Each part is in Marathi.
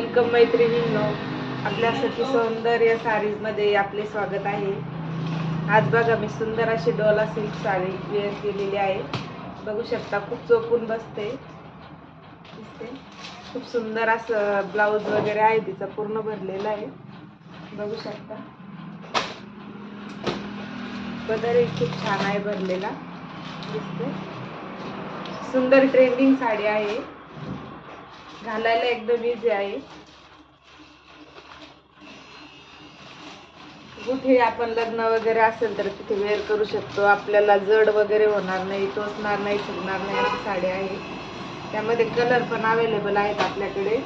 वेलकम मैत्रिणींनो. आपल्या सखी सौंदर्य साडीजमध्ये आपले स्वागत आहे. आज बघा मी सुंदर अशी डोला सिल्क साडी वेअर केलेली आहे. बघू शकता खूप चोपून बसते. दिसते. खूप सुंदर असं ब्लाऊज वगैरे आहे तिचा पूर्ण भरलेला आहे. बघू शकता. पदरही खूप छान आहे भरलेला. दिसते. सुंदर ट्रेंडिंग साडी आहे. घालायला एकदम इझी आहे. कुठे आपण लग्न वगैरे असेल तर तिथे वेअर करू शकतो. आपल्याला जड वगैरे होणार नाही टोचणार नाही फुगणार नाही अशी साडी आहे. त्यामध्ये कलर पण अवेलेबल आहेत आपल्याकडे.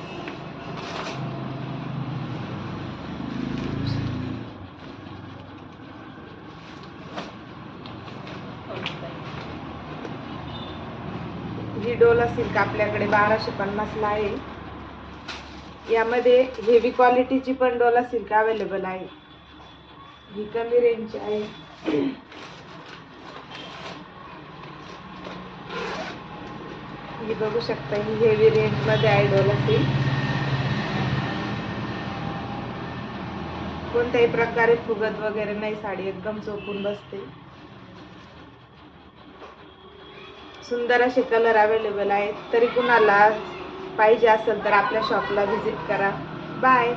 ही डोला सिल्क आपल्याकडे? बाराशे पन्नासला आहे. यामध्ये हेवी क्वालिटीची पण डोला सिल्क अवेलेबल आहे? ही कमी रेंजची आहे. ही बघू शकता ही हेवी रेंजमध्ये आहे डोला सिल्क कोणत्याही प्रकारे फुगत वगैरे नाही साडी एकदम चोपून बसते. सुंदर असे कलर अवेलेबल आहेत. तरी कुणाला पाहिजे असेल तर आपल्या शॉपला व्हिजिट करा. बाय